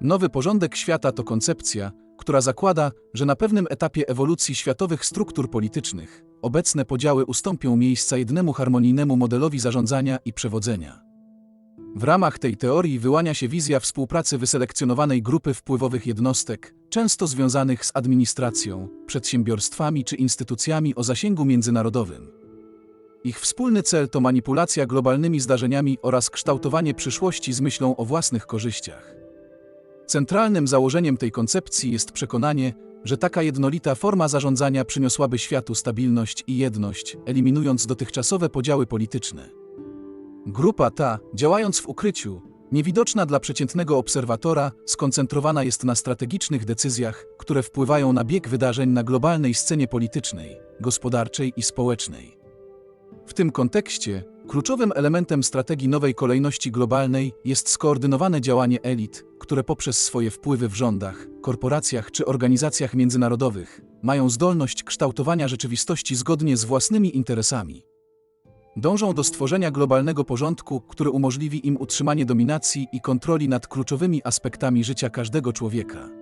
Nowy porządek świata to koncepcja, która zakłada, że na pewnym etapie ewolucji światowych struktur politycznych obecne podziały ustąpią miejsca jednemu harmonijnemu modelowi zarządzania i przewodzenia. W ramach tej teorii wyłania się wizja współpracy wyselekcjonowanej grupy wpływowych jednostek, często związanych z administracją, przedsiębiorstwami czy instytucjami o zasięgu międzynarodowym. Ich wspólny cel to manipulacja globalnymi zdarzeniami oraz kształtowanie przyszłości z myślą o własnych korzyściach. Centralnym założeniem tej koncepcji jest przekonanie, że taka jednolita forma zarządzania przyniosłaby światu stabilność i jedność, eliminując dotychczasowe podziały polityczne. Grupa ta, działając w ukryciu, niewidoczna dla przeciętnego obserwatora, skoncentrowana jest na strategicznych decyzjach, które wpływają na bieg wydarzeń na globalnej scenie politycznej, gospodarczej i społecznej. W tym kontekście kluczowym elementem strategii nowej kolejności globalnej jest skoordynowane działanie elit, które poprzez swoje wpływy w rządach, korporacjach czy organizacjach międzynarodowych mają zdolność kształtowania rzeczywistości zgodnie z własnymi interesami. Dążą do stworzenia globalnego porządku, który umożliwi im utrzymanie dominacji i kontroli nad kluczowymi aspektami życia każdego człowieka.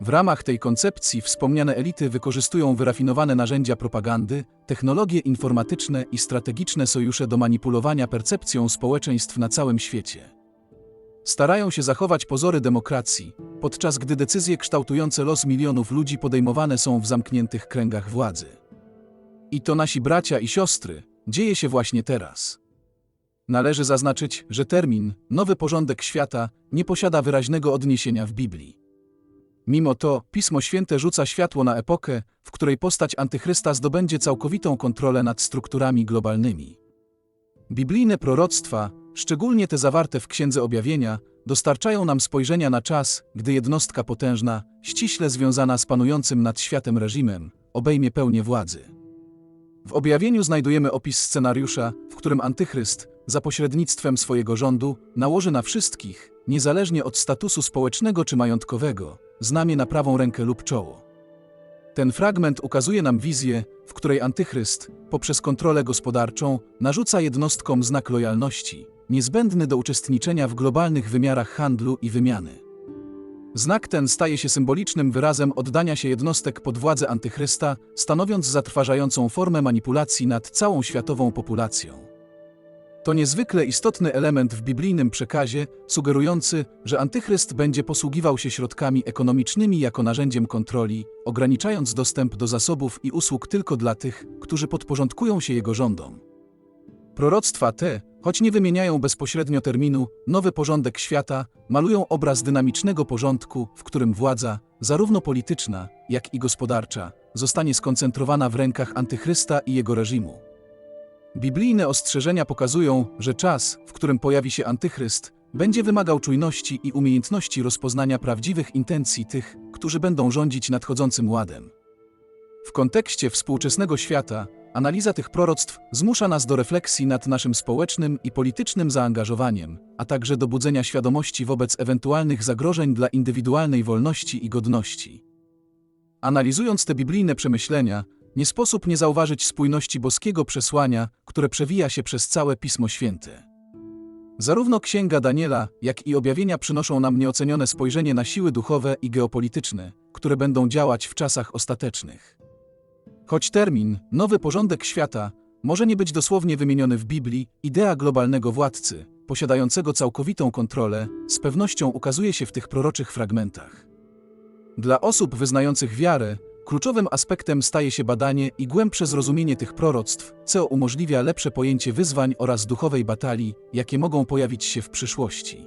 W ramach tej koncepcji wspomniane elity wykorzystują wyrafinowane narzędzia propagandy, technologie informatyczne i strategiczne sojusze do manipulowania percepcją społeczeństw na całym świecie. Starają się zachować pozory demokracji, podczas gdy decyzje kształtujące los milionów ludzi podejmowane są w zamkniętych kręgach władzy. I to nasi bracia i siostry dzieje się właśnie teraz. Należy zaznaczyć, że termin nowy porządek świata nie posiada wyraźnego odniesienia w Biblii. Mimo to Pismo Święte rzuca światło na epokę, w której postać antychrysta zdobędzie całkowitą kontrolę nad strukturami globalnymi. Biblijne proroctwa, szczególnie te zawarte w Księdze Objawienia, dostarczają nam spojrzenia na czas, gdy jednostka potężna, ściśle związana z panującym nad światem reżimem, obejmie pełnię władzy. W objawieniu znajdujemy opis scenariusza, w którym antychryst, za pośrednictwem swojego rządu, nałoży na wszystkich, niezależnie od statusu społecznego czy majątkowego, znamię na prawą rękę lub czoło. Ten fragment ukazuje nam wizję, w której antychryst, poprzez kontrolę gospodarczą, narzuca jednostkom znak lojalności, niezbędny do uczestniczenia w globalnych wymiarach handlu i wymiany. Znak ten staje się symbolicznym wyrazem oddania się jednostek pod władzę antychrysta, stanowiąc zatrważającą formę manipulacji nad całą światową populacją. To niezwykle istotny element w biblijnym przekazie, sugerujący, że antychryst będzie posługiwał się środkami ekonomicznymi jako narzędziem kontroli, ograniczając dostęp do zasobów i usług tylko dla tych, którzy podporządkują się jego rządom. Proroctwa te, choć nie wymieniają bezpośrednio terminu nowy porządek świata, malują obraz dynamicznego porządku, w którym władza, zarówno polityczna, jak i gospodarcza, zostanie skoncentrowana w rękach antychrysta i jego reżimu. Biblijne ostrzeżenia pokazują, że czas, w którym pojawi się antychryst, będzie wymagał czujności i umiejętności rozpoznania prawdziwych intencji tych, którzy będą rządzić nadchodzącym ładem. W kontekście współczesnego świata, analiza tych proroctw zmusza nas do refleksji nad naszym społecznym i politycznym zaangażowaniem, a także do budzenia świadomości wobec ewentualnych zagrożeń dla indywidualnej wolności i godności. Analizując te biblijne przemyślenia, nie sposób nie zauważyć spójności boskiego przesłania, które przewija się przez całe Pismo Święte. Zarówno Księga Daniela, jak i objawienia przynoszą nam nieocenione spojrzenie na siły duchowe i geopolityczne, które będą działać w czasach ostatecznych. Choć termin nowy porządek świata może nie być dosłownie wymieniony w Biblii, idea globalnego władcy, posiadającego całkowitą kontrolę, z pewnością ukazuje się w tych proroczych fragmentach. Dla osób wyznających wiarę, Kluczowym aspektem staje się badanie i głębsze zrozumienie tych proroctw, co umożliwia lepsze pojęcie wyzwań oraz duchowej batalii, jakie mogą pojawić się w przyszłości.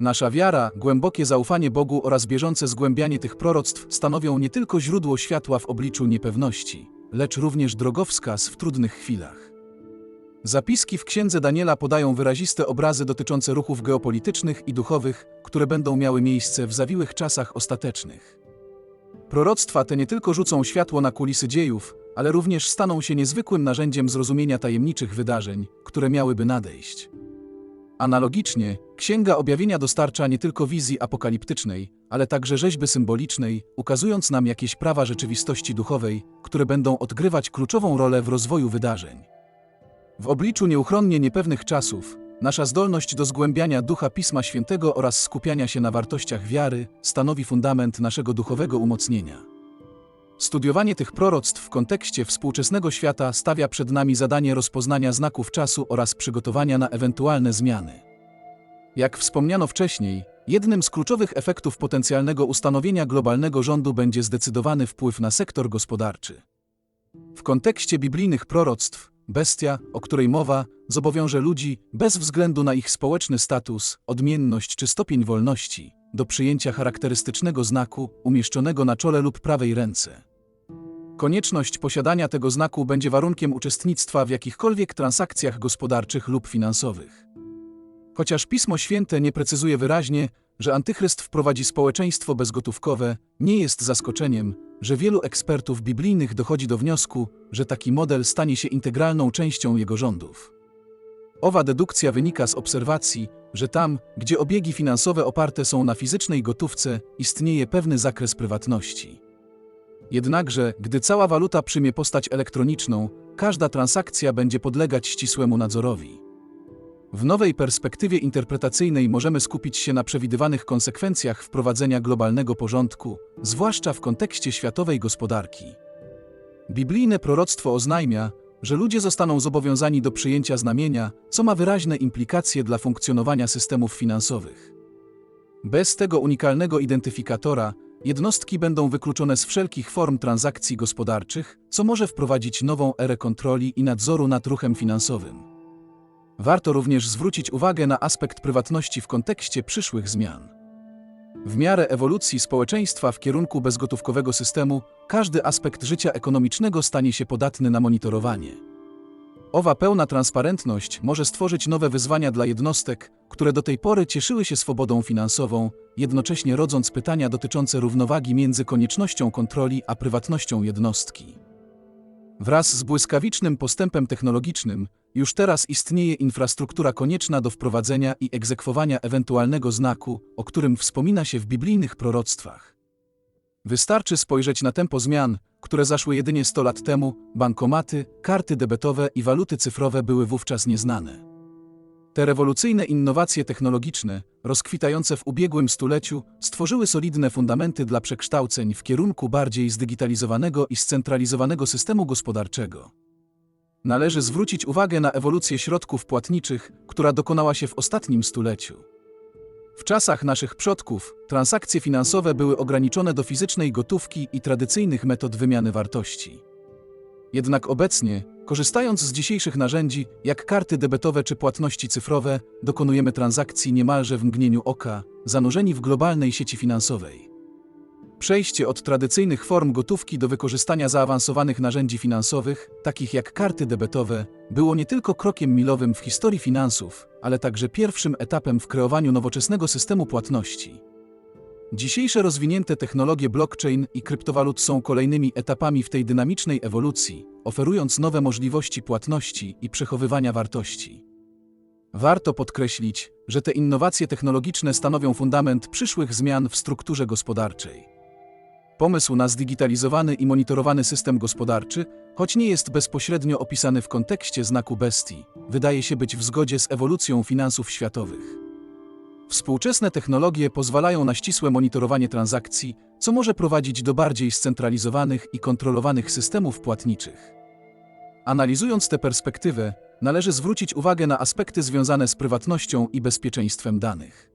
Nasza wiara, głębokie zaufanie Bogu oraz bieżące zgłębianie tych proroctw stanowią nie tylko źródło światła w obliczu niepewności, lecz również drogowskaz w trudnych chwilach. Zapiski w księdze Daniela podają wyraziste obrazy dotyczące ruchów geopolitycznych i duchowych, które będą miały miejsce w zawiłych czasach ostatecznych. Proroctwa te nie tylko rzucą światło na kulisy dziejów, ale również staną się niezwykłym narzędziem zrozumienia tajemniczych wydarzeń, które miałyby nadejść. Analogicznie, Księga Objawienia dostarcza nie tylko wizji apokaliptycznej, ale także rzeźby symbolicznej, ukazując nam jakieś prawa rzeczywistości duchowej, które będą odgrywać kluczową rolę w rozwoju wydarzeń. W obliczu nieuchronnie niepewnych czasów, Nasza zdolność do zgłębiania ducha Pisma Świętego oraz skupiania się na wartościach wiary stanowi fundament naszego duchowego umocnienia. Studiowanie tych proroctw w kontekście współczesnego świata stawia przed nami zadanie rozpoznania znaków czasu oraz przygotowania na ewentualne zmiany. Jak wspomniano wcześniej, jednym z kluczowych efektów potencjalnego ustanowienia globalnego rządu będzie zdecydowany wpływ na sektor gospodarczy. W kontekście biblijnych proroctw, bestia, o której mowa, zobowiąże ludzi, bez względu na ich społeczny status, odmienność czy stopień wolności, do przyjęcia charakterystycznego znaku umieszczonego na czole lub prawej ręce. Konieczność posiadania tego znaku będzie warunkiem uczestnictwa w jakichkolwiek transakcjach gospodarczych lub finansowych. Chociaż Pismo Święte nie precyzuje wyraźnie, że antychryst wprowadzi społeczeństwo bezgotówkowe, nie jest zaskoczeniem, że wielu ekspertów biblijnych dochodzi do wniosku, że taki model stanie się integralną częścią jego rządów. Owa dedukcja wynika z obserwacji, że tam, gdzie obiegi finansowe oparte są na fizycznej gotówce, istnieje pewny zakres prywatności. Jednakże, gdy cała waluta przyjmie postać elektroniczną, każda transakcja będzie podlegać ścisłemu nadzorowi. W nowej perspektywie interpretacyjnej możemy skupić się na przewidywanych konsekwencjach wprowadzenia globalnego porządku, zwłaszcza w kontekście światowej gospodarki. Biblijne proroctwo oznajmia, że ludzie zostaną zobowiązani do przyjęcia znamienia, co ma wyraźne implikacje dla funkcjonowania systemów finansowych. Bez tego unikalnego identyfikatora jednostki będą wykluczone z wszelkich form transakcji gospodarczych, co może wprowadzić nową erę kontroli i nadzoru nad ruchem finansowym. Warto również zwrócić uwagę na aspekt prywatności w kontekście przyszłych zmian. W miarę ewolucji społeczeństwa w kierunku bezgotówkowego systemu, każdy aspekt życia ekonomicznego stanie się podatny na monitorowanie. Owa pełna transparentność może stworzyć nowe wyzwania dla jednostek, które do tej pory cieszyły się swobodą finansową, jednocześnie rodząc pytania dotyczące równowagi między koniecznością kontroli a prywatnością jednostki. Wraz z błyskawicznym postępem technologicznym, już teraz istnieje infrastruktura konieczna do wprowadzenia i egzekwowania ewentualnego znaku, o którym wspomina się w biblijnych proroctwach. Wystarczy spojrzeć na tempo zmian, które zaszły jedynie 100 lat temu, bankomaty, karty debetowe i waluty cyfrowe były wówczas nieznane. Te rewolucyjne innowacje technologiczne, rozkwitające w ubiegłym stuleciu, stworzyły solidne fundamenty dla przekształceń w kierunku bardziej zdigitalizowanego i scentralizowanego systemu gospodarczego. Należy zwrócić uwagę na ewolucję środków płatniczych, która dokonała się w ostatnim stuleciu. W czasach naszych przodków transakcje finansowe były ograniczone do fizycznej gotówki i tradycyjnych metod wymiany wartości. Jednak obecnie, korzystając z dzisiejszych narzędzi, jak karty debetowe czy płatności cyfrowe, dokonujemy transakcji niemalże w mgnieniu oka, zanurzeni w globalnej sieci finansowej. Przejście od tradycyjnych form gotówki do wykorzystania zaawansowanych narzędzi finansowych, takich jak karty debetowe, było nie tylko krokiem milowym w historii finansów, ale także pierwszym etapem w kreowaniu nowoczesnego systemu płatności. Dzisiejsze rozwinięte technologie blockchain i kryptowalut są kolejnymi etapami w tej dynamicznej ewolucji, oferując nowe możliwości płatności i przechowywania wartości. Warto podkreślić, że te innowacje technologiczne stanowią fundament przyszłych zmian w strukturze gospodarczej. Pomysł na zdigitalizowany i monitorowany system gospodarczy, choć nie jest bezpośrednio opisany w kontekście znaku bestii, wydaje się być w zgodzie z ewolucją finansów światowych. Współczesne technologie pozwalają na ścisłe monitorowanie transakcji, co może prowadzić do bardziej scentralizowanych i kontrolowanych systemów płatniczych. Analizując tę perspektywę, należy zwrócić uwagę na aspekty związane z prywatnością i bezpieczeństwem danych.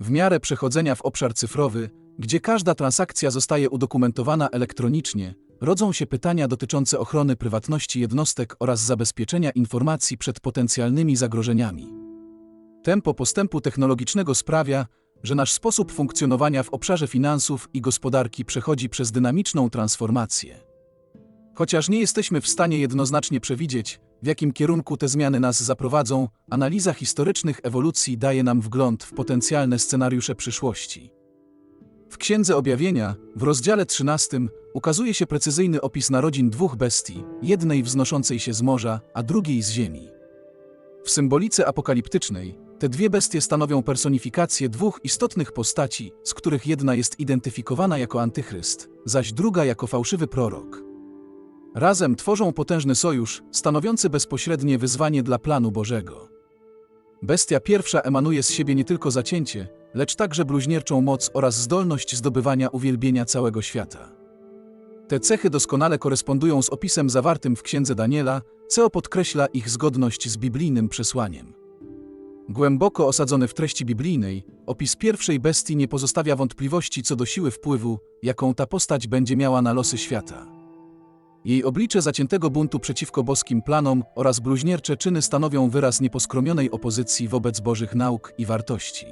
W miarę przechodzenia w obszar cyfrowy, gdzie każda transakcja zostaje udokumentowana elektronicznie, rodzą się pytania dotyczące ochrony prywatności jednostek oraz zabezpieczenia informacji przed potencjalnymi zagrożeniami. Tempo postępu technologicznego sprawia, że nasz sposób funkcjonowania w obszarze finansów i gospodarki przechodzi przez dynamiczną transformację. Chociaż nie jesteśmy w stanie jednoznacznie przewidzieć, w jakim kierunku te zmiany nas zaprowadzą, analiza historycznych ewolucji daje nam wgląd w potencjalne scenariusze przyszłości. W Księdze Objawienia, w rozdziale 13, ukazuje się precyzyjny opis narodzin dwóch bestii, jednej wznoszącej się z morza, a drugiej z ziemi. W symbolice apokaliptycznej, te dwie bestie stanowią personifikację dwóch istotnych postaci, z których jedna jest identyfikowana jako antychryst, zaś druga jako fałszywy prorok. Razem tworzą potężny sojusz, stanowiący bezpośrednie wyzwanie dla planu Bożego. Bestia pierwsza emanuje z siebie nie tylko zacięcie, lecz także bluźnierczą moc oraz zdolność zdobywania uwielbienia całego świata. Te cechy doskonale korespondują z opisem zawartym w księdze Daniela, co podkreśla ich zgodność z biblijnym przesłaniem. Głęboko osadzony w treści biblijnej, opis pierwszej bestii nie pozostawia wątpliwości co do siły wpływu, jaką ta postać będzie miała na losy świata. Jej oblicze zaciętego buntu przeciwko boskim planom oraz bluźniercze czyny stanowią wyraz nieposkromionej opozycji wobec bożych nauk i wartości.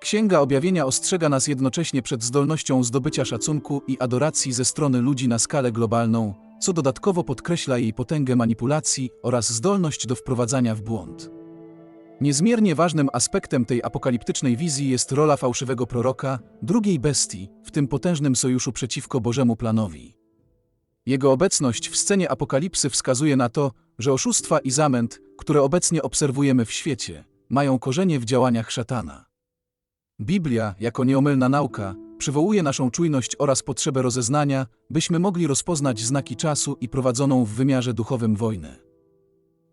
Księga Objawienia ostrzega nas jednocześnie przed zdolnością zdobycia szacunku i adoracji ze strony ludzi na skalę globalną, co dodatkowo podkreśla jej potęgę manipulacji oraz zdolność do wprowadzania w błąd. Niezmiernie ważnym aspektem tej apokaliptycznej wizji jest rola fałszywego proroka, drugiej bestii, w tym potężnym sojuszu przeciwko Bożemu planowi. Jego obecność w scenie apokalipsy wskazuje na to, że oszustwa i zamęt, które obecnie obserwujemy w świecie, mają korzenie w działaniach szatana. Biblia, jako nieomylna nauka, przywołuje naszą czujność oraz potrzebę rozeznania, byśmy mogli rozpoznać znaki czasu i prowadzoną w wymiarze duchowym wojnę.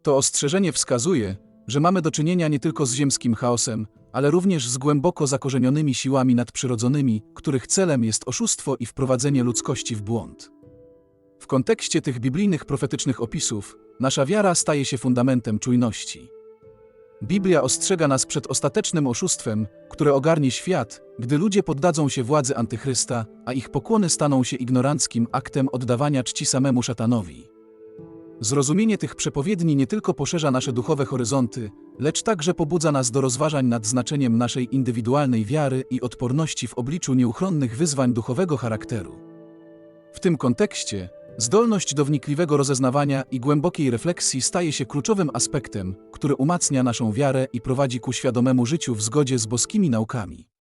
To ostrzeżenie wskazuje, że mamy do czynienia nie tylko z ziemskim chaosem, ale również z głęboko zakorzenionymi siłami nadprzyrodzonymi, których celem jest oszustwo i wprowadzenie ludzkości w błąd. Kontekście tych biblijnych profetycznych opisów, nasza wiara staje się fundamentem czujności. Biblia ostrzega nas przed ostatecznym oszustwem, które ogarnie świat, gdy ludzie poddadzą się władzy antychrysta, a ich pokłony staną się ignoranckim aktem oddawania czci samemu szatanowi. Zrozumienie tych przepowiedni nie tylko poszerza nasze duchowe horyzonty, lecz także pobudza nas do rozważań nad znaczeniem naszej indywidualnej wiary i odporności w obliczu nieuchronnych wyzwań duchowego charakteru. W tym kontekście, zdolność do wnikliwego rozeznawania i głębokiej refleksji staje się kluczowym aspektem, który umacnia naszą wiarę i prowadzi ku świadomemu życiu w zgodzie z boskimi naukami.